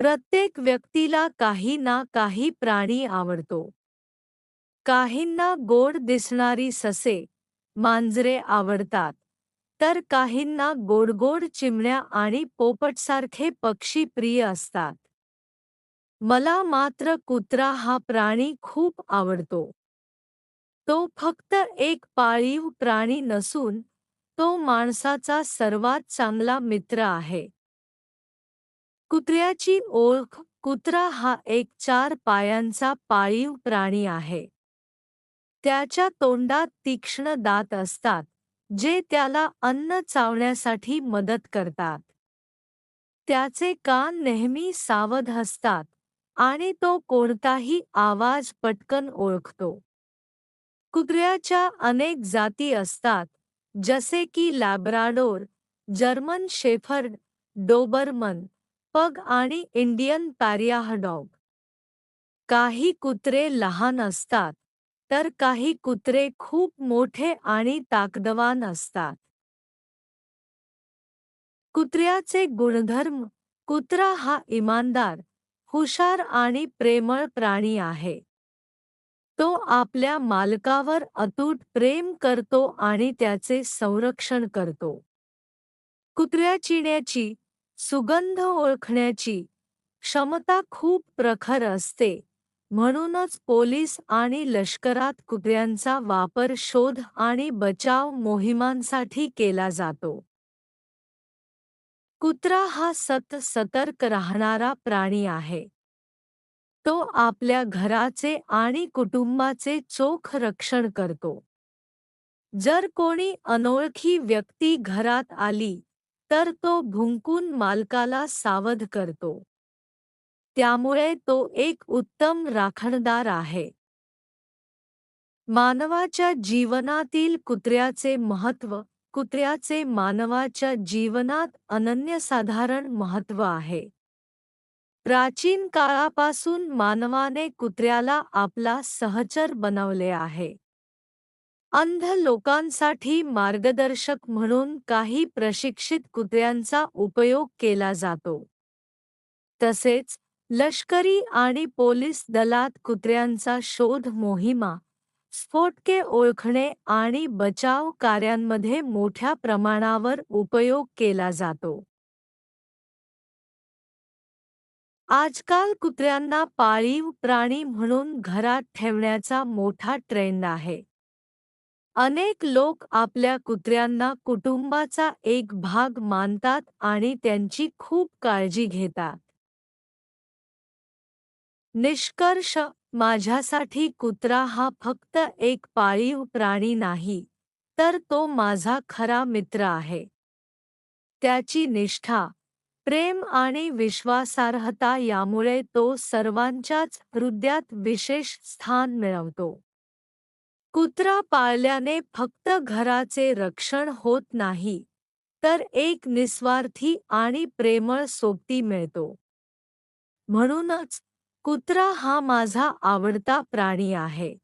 प्रत्येक व्यक्तीला काही ना काही प्राणी आवडतो. काहींना गोड दिसणारी ससे मांजरे आवडतात तर काहींना गोडगोड चिमण्या आणि पोपटसारखे पक्षी प्रिय असतात. मला मात्र कुत्रा हा प्राणी खूप आवडतो. तो फक्त एक पाळीव प्राणी नसून तो माणसाचा सर्वात चांगला मित्र आहे. कुत्र्याची ओळख कुत्रा हा एक चार पायांचा पाळीव प्राणी आहे. त्याच्या तोंडात तीक्ष्ण दात असतात जे त्याला अन्न चावण्यासाठी मदत करतात. त्याचे कान नेहमी सावध असतात आणि तो कोणताही आवाज पटकन ओळखतो. कुत्र्याच्या अनेक जाती असतात जसे की लॅब्राडोर जर्मन शेफर्ड डोबरमन पग आणि इंडियन पॅरियाहडॉग. काही कुत्रे लहान असतात तर काही कुत्रे खूप मोठे आणि ताकदवान असतात. कुत्र्याचे गुणधर्म कुत्रा हा इमानदार हुशार आणि प्रेमळ प्राणी आहे. तो आपल्या मालकावर अतूट प्रेम करतो आणि त्याचे संरक्षण करतो. कुत्र्या चिण्याची सुगंध ओळखण्याची क्षमता खूप प्रखर असते. म्हणूनच पोलीस आणि लष्करात कुत्र्यांचा वापर शोध आणि बचाव मोहिमांसाठी केला जातो. कुत्रा हा सत सतर्क राहणारा प्राणी आहे. तो आपल्या घराचे आणि कुटुंबाचे चोख रक्षण करतो. जर कोणी अनोळखी व्यक्ती घरात आली तर तो भुंकून मालकाला सावध करतो. त्यामुळे तो एक उत्तम राखणदार आहे. मानवाच्या जीवनातील कुत्र्याचे महत्त्व कुत्र्याचे मानवाच्या जीवनात अनन्यसाधारण महत्त्व आहे. प्राचीन काळापासून मानवाने कुत्र्याला आपला सहचर बनवले आहे. अंध लोकांसाठी मार्गदर्शक म्हणून काही प्रशिक्षित कुत्र्यांचा उपयोग केला जातो. तसेच लष्करी आणि पोलीस दलात कुत्र्यांचा शोध मोहिमा स्फोटके ओळखणे आणि बचाव कार्यांमध्ये मोठ्या प्रमाणावर उपयोग केला जातो. आजकाल कुत्र्यांना पाळीव प्राणी म्हणून घरात ठेवण्याचा मोठा ट्रेंड आहे. अनेक लोक आपल्या कुत्र्यांना कुटुंबाचा एक भाग मानतात आणि त्यांची खूप काळजी घेतात. निष्कर्ष माझ्यासाठी कुत्रा हा फक्त एक पाळीव प्राणी नाही तर तो माझा खरा मित्र आहे. त्याची निष्ठा प्रेम आणि विश्वासार्हता यामुळे तो सर्वांच्याच हृदयात विशेष स्थान मिळवतो. कुत्रा पाळल्याने फक्त घराचे रक्षण होत नाही तर एक निस्वार्थी आणि प्रेमळ सोबती मिळतो. म्हणूनच कुत्रा हा माझा आवडता प्राणी आहे.